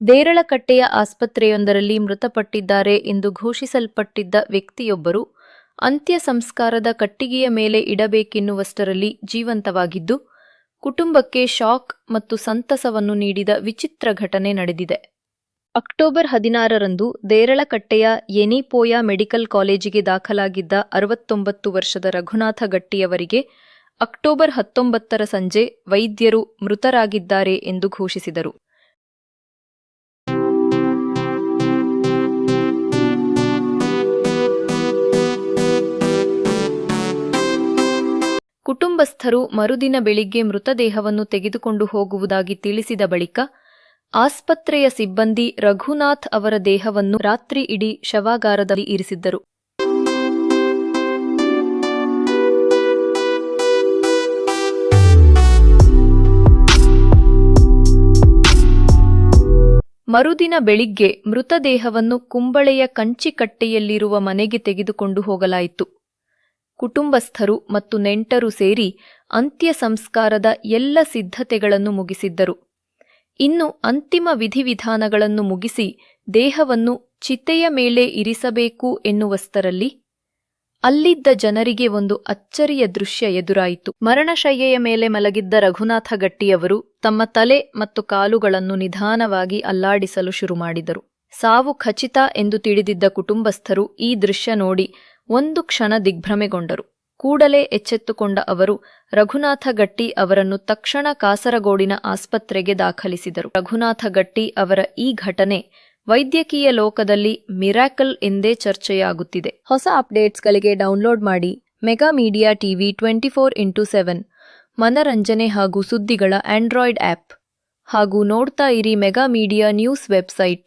ದೇರಳಕಟ್ಟೆಯ ಆಸ್ಪತ್ರೆಯೊಂದರಲ್ಲಿ ಮೃತಪಟ್ಟಿದ್ದಾರೆ ಎಂದು ಘೋಷಿಸಲ್ಪಟ್ಟಿದ್ದ ವ್ಯಕ್ತಿಯೊಬ್ಬರು ಅಂತ್ಯ ಸಂಸ್ಕಾರದ ಕಟ್ಟಿಗೆಯ ಮೇಲೆ ಇಡಬೇಕೆನ್ನುವಷ್ಟರಲ್ಲಿ ಜೀವಂತವಾಗಿದ್ದು, ಕುಟುಂಬಕ್ಕೆ ಶಾಕ್ ಮತ್ತು ಸಂತಸವನ್ನು ನೀಡಿದ ವಿಚಿತ್ರ ಘಟನೆ ನಡೆದಿದೆ. ಅಕ್ಟೋಬರ್ ಹದಿನಾರರಂದು ದೇರಳಕಟ್ಟೆಯ ಎನಿಪೋಯ ಮೆಡಿಕಲ್ ಕಾಲೇಜಿಗೆ ದಾಖಲಾಗಿದ್ದ ಅರವತ್ತೊಂಬತ್ತು ವರ್ಷದ ರಘುನಾಥ ಗಟ್ಟಿಯವರಿಗೆ ಅಕ್ಟೋಬರ್ ಹತ್ತೊಂಬತ್ತರ ಸಂಜೆ ವೈದ್ಯರು ಮೃತರಾಗಿದ್ದಾರೆ ಎಂದು ಘೋಷಿಸಿದರು. ಕುಟುಂಬಸ್ಥರು ಮರುದಿನ ಬೆಳಿಗ್ಗೆ ಮೃತದೇಹವನ್ನು ತೆಗೆದುಕೊಂಡು ಹೋಗುವುದಾಗಿ ತಿಳಿಸಿದ ಬಳಿಕ, ಆಸ್ಪತ್ರೆಯ ಸಿಬ್ಬಂದಿ ರಘುನಾಥ್ ಅವರ ದೇಹವನ್ನು ರಾತ್ರಿ ಇಡೀ ಶವಾಗಾರದಲ್ಲಿ ಇರಿಸಿದ್ದರು. ಮರುದಿನ ಬೆಳಿಗ್ಗೆ ಮೃತದೇಹವನ್ನು ಕುಂಬಳೆಯ ಕಂಚಿಕಟ್ಟೆಯಲ್ಲಿರುವ ಮನೆಗೆ ತೆಗೆದುಕೊಂಡು ಹೋಗಲಾಯಿತು. ಕುಟುಂಬಸ್ಥರು ಮತ್ತು ನೆಂಟರು ಸೇರಿ ಅಂತ್ಯ ಸಂಸ್ಕಾರದ ಎಲ್ಲ ಸಿದ್ಧತೆಗಳನ್ನು ಮುಗಿಸಿದ್ದರು. ಇನ್ನು ಅಂತಿಮ ವಿಧಿವಿಧಾನಗಳನ್ನು ಮುಗಿಸಿ ದೇಹವನ್ನು ಚಿತೆಯ ಮೇಲೆ ಇರಿಸಬೇಕು ಎನ್ನುವಷ್ಟರಲ್ಲಿ ಅಲ್ಲಿದ್ದ ಜನರಿಗೆ ಒಂದು ಅಚ್ಚರಿಯ ದೃಶ್ಯ ಎದುರಾಯಿತು. ಮರಣಶಯ್ಯೆಯ ಮೇಲೆ ಮಲಗಿದ್ದ ರಘುನಾಥ ಗಟ್ಟಿಯವರು ತಮ್ಮ ತಲೆ ಮತ್ತು ಕಾಲುಗಳನ್ನು ನಿಧಾನವಾಗಿ ಅಲ್ಲಾಡಿಸಲು ಶುರು ಮಾಡಿದರು ಸಾವು ಖಚಿತ ಎಂದು ತಿಳಿದಿದ್ದ ಕುಟುಂಬಸ್ಥರು ಈ ದೃಶ್ಯ ನೋಡಿ ಒಂದು ಕ್ಷಣ ದಿಗ್ಭ್ರಮೆಗೊಂಡರು. ಕೂಡಲೇ ಎಚ್ಚೆತ್ತುಕೊಂಡ ಅವರು, ರಘುನಾಥ ಗಟ್ಟಿ ಅವರನ್ನು ತಕ್ಷಣ ಕಾಸರಗೋಡಿನ ಆಸ್ಪತ್ರೆಗೆ ದಾಖಲಿಸಿದರು. ರಘುನಾಥ ಗಟ್ಟಿ ಅವರ ಈ ಘಟನೆ ವೈದ್ಯಕೀಯ ಲೋಕದಲ್ಲಿ ಮಿರಾಕಲ್ ಎಂದೇ ಚರ್ಚೆಯಾಗುತ್ತಿದೆ. ಹೊಸ ಅಪ್ಡೇಟ್ಸ್ಗಳಿಗೆ ಡೌನ್ಲೋಡ್ ಮಾಡಿ mega media TV twenty four into seven, ಮನರಂಜನೆ ಹಾಗೂ ಸುದ್ದಿಗಳ ಆಂಡ್ರಾಯ್ಡ್ ಆಪ್ ಹಾಗೂ ನೋಡ್ತಾ ಇರಿ ಮೆಗಾ ಮೀಡಿಯಾ ನ್ಯೂಸ್ ವೆಬ್ಸೈಟ್.